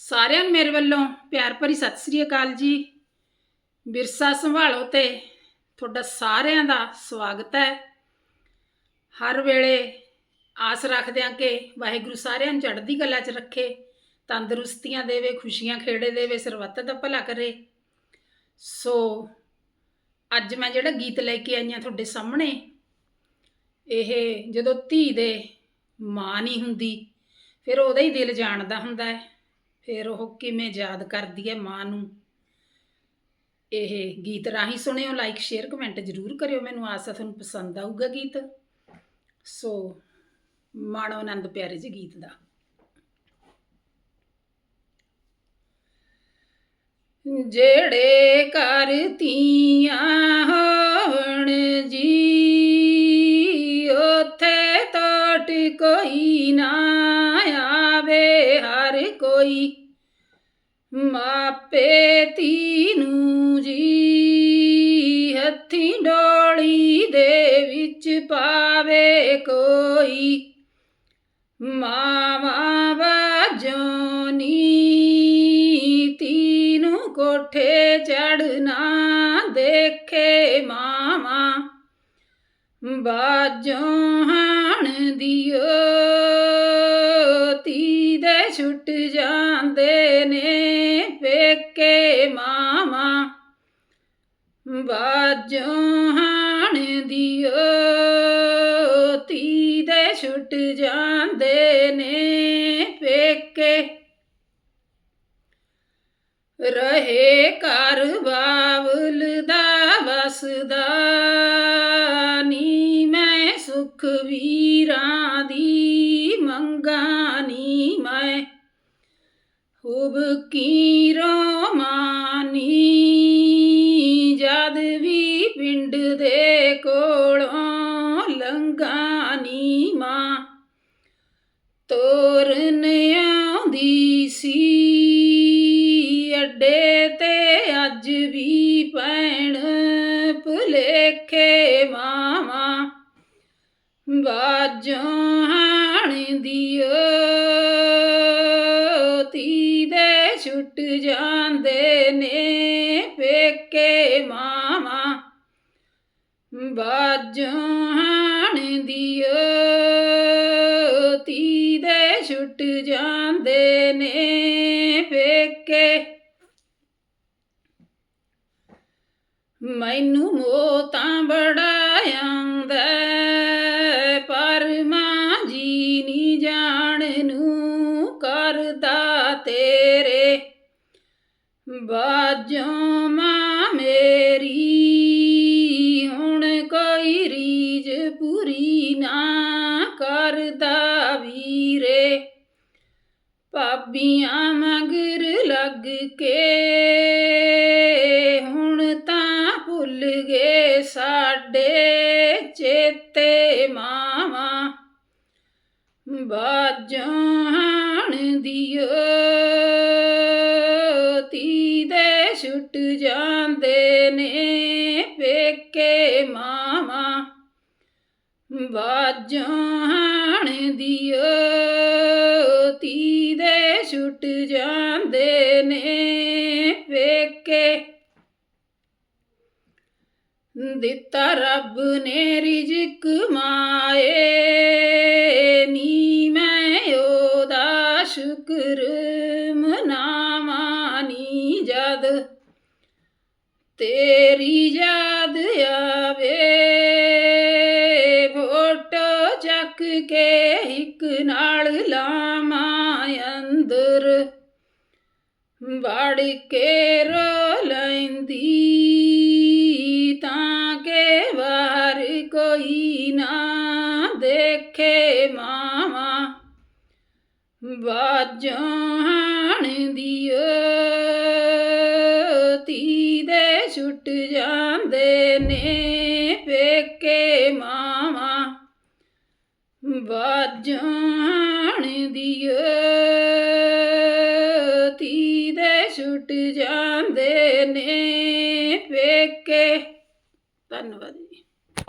ਸਾਰਿਆਂ ਨੂੰ ਮੇਰੇ ਵੱਲੋਂ ਪਿਆਰ ਭਰੀ ਸਤਿ ਸ੍ਰੀ ਅਕਾਲ ਜੀ। ਵਿਰਸਾ ਸੰਭਾਲੋ ਤੇ ਤੁਹਾਡਾ ਸਾਰਿਆਂ ਦਾ ਸਵਾਗਤ ਹੈ। ਹਰ ਵੇਲੇ ਆਸ ਰੱਖਦੇ ਹਾਂ ਕਿ ਵਾਹਿਗੁਰੂ ਸਾਰਿਆਂ ਨੂੰ ਚੜ੍ਹਦੀ ਕਲਾ 'ਚ ਰੱਖੇ, ਤੰਦਰੁਸਤੀਆਂ ਦੇਵੇ, ਖੁਸ਼ੀਆਂ ਖੇੜੇ ਦੇਵੇ, ਸਰਬੱਤ ਦਾ ਭਲਾ ਕਰੇ। ਸੋ ਅੱਜ ਮੈਂ ਜਿਹੜਾ ਗੀਤ ਲੈ ਕੇ ਆਈ ਹਾਂ ਤੁਹਾਡੇ ਸਾਹਮਣੇ, ਇਹ ਜਦੋਂ ਧੀ ਦੇ ਮਾਂ ਨਹੀਂ ਹੁੰਦੀ, ਫਿਰ ਉਹਦਾ ਹੀ ਦਿਲ ਜਾਣਦਾ ਹੁੰਦਾ ਹੈ। ਫਿਰ ਉਹ ਕਿਵੇਂ ਯਾਦ ਕਰਦੀ ਹੈ ਮਾਂ ਨੂੰ? ਇਹ ਗੀਤ ਰਾਹੀਂ ਸੁਣਿਓ ਲਾਈਕ ਸ਼ੇਅਰ ਕਮੈਂਟ ਜ਼ਰੂਰ ਕਰਿਓ। ਮੈਨੂੰ ਆਸ ਹੈ ਤੁਹਾਨੂੰ ਪਸੰਦ ਆਊਗਾ ਗੀਤ। ਸੋ, ਮਾਣੋ ਆਨੰਦ ਪਿਆਰੇ ਜੀ ਗੀਤ ਦਾ। ਜਿਹੜੇ ਘਰ ਧੀਆਂ ਹੋਵਣ ਜੀ, ਉਥੇ ਟੋਟ ਕੋਈ ਨਾ ਹਰ ਮਾਪੇ ਧੀ ਨੂੰ ਜੀ ਹੱਥੀਂ ਡੋਲੀ ਦੇ ਵਿੱਚ ਪਾਵੇ ਕੋਈ। ਮਾਵਾ ਬਾਜੋਨੀ ਤੀਨੂੰ ਕੋਠੇ ਚੜਨਾ ਦੇਖੇ ਮਾਵਾ। ਬਾਜੋਂ ਹਣ ਦਿਓ। ਛੁੱਟ ਜਾਂਦੇ ਨੇ ਪੇਕੇ ਮਾਵਾ। ਬਾਜੋਂ ਹਾਣ ਦਿਓ ਤੀ ਦੇ ਛੁੱਟ ਜਾਂਦੇ ਨੇ ਪੇਕੇ। ਰਹੇ ਘਰ ਬਾਵਲ ਦਾ ਵਸਦਾ ਹੁਬ ਕੀ ਰੋਮਾਨੀ? ਜਦ ਵੀ ਪਿੰਡ ਦੇ ਕੋਲੋਂ ਲੰਗਾਨੀ ਮਾਂ ਤੋਰਨ ਆਉਂਦੀ ਸੀ। ਅੱਡੇ ਜਾਂਦੇ ਨੇ ਪੇਕੇ ਮਾਵਾ। ਬਾਜੋਂ ਹਾਣ ਦਿਓ ਤੀ ਦੇ ਛੁੱਟ ਜਾਂਦੇ ਨੇ ਪੇਕੇ। ਮੈਨੂੰ ਮੋਹ ਤਾਂ ਬੜਾ ਆਉਂਦਾ ਬਾਜੋਂ ਮਾਂ ਮੇਰੀ, ਹੁਣ ਕੋਈ ਰੀਜ ਪੂਰੀ ਨਾ ਕਰਦਾ ਵੀਰੇ। ਭਾਬੀਆਂ ਮਗਰ ਲੱਗ ਕੇ, ਹੁਣ ਤਾਂ ਭੁੱਲ ਗਏ ਸਾਡੇ ਚੇਤੇ ਮਾਵਾ। ਬਾਜੋ ਹਾਣ ਦਿਓ ਦੇ ਜਾਂਦੇ ਨੇ ਪੇਕੇ ਮਾਵਾ ਬਾਜੋਂ ਹਾਣ ਦਿਓ ਤੀ ਦੇ ਛੁੱਟ ਜਾਂਦੇ ਨੇ ਪੇਕੇ ਦਿੱਤਾ ਰੱਬ ਨੇ ਰਿਜਕ ਮਾਏ, ਨੀ ਮੈਂ ਉਹਦਾ ਸ਼ੁਕਰ ਤੇਰੀ ਯਾਦ ਆਵੇ ਫੋਟੋ ਚੱਕ ਕੇ ਇੱਕ ਨਾਲ ਲਾਵਾਂ ਅੰਦਰ। ਵੜ ਕੇ ਰੋ ਲੈਂਦੀ ਤਾਂ ਕਿ ਵਾਰ ਕੋਈ ਨਾ ਦੇਖੇ ਮਾਵਾ। ਬਾਜੋਂ ਹਾਣ ਦਿਓ ਛੁੱਟ ਜਾਂਦੇ ਨੇ ਪੇਕੇ ਮਾਵਾ ਬਾਜੋਂ ਹਾਣ ਦਿਓ ਤੀ ਦੇ ਛੁੱਟ ਜਾਂਦੇ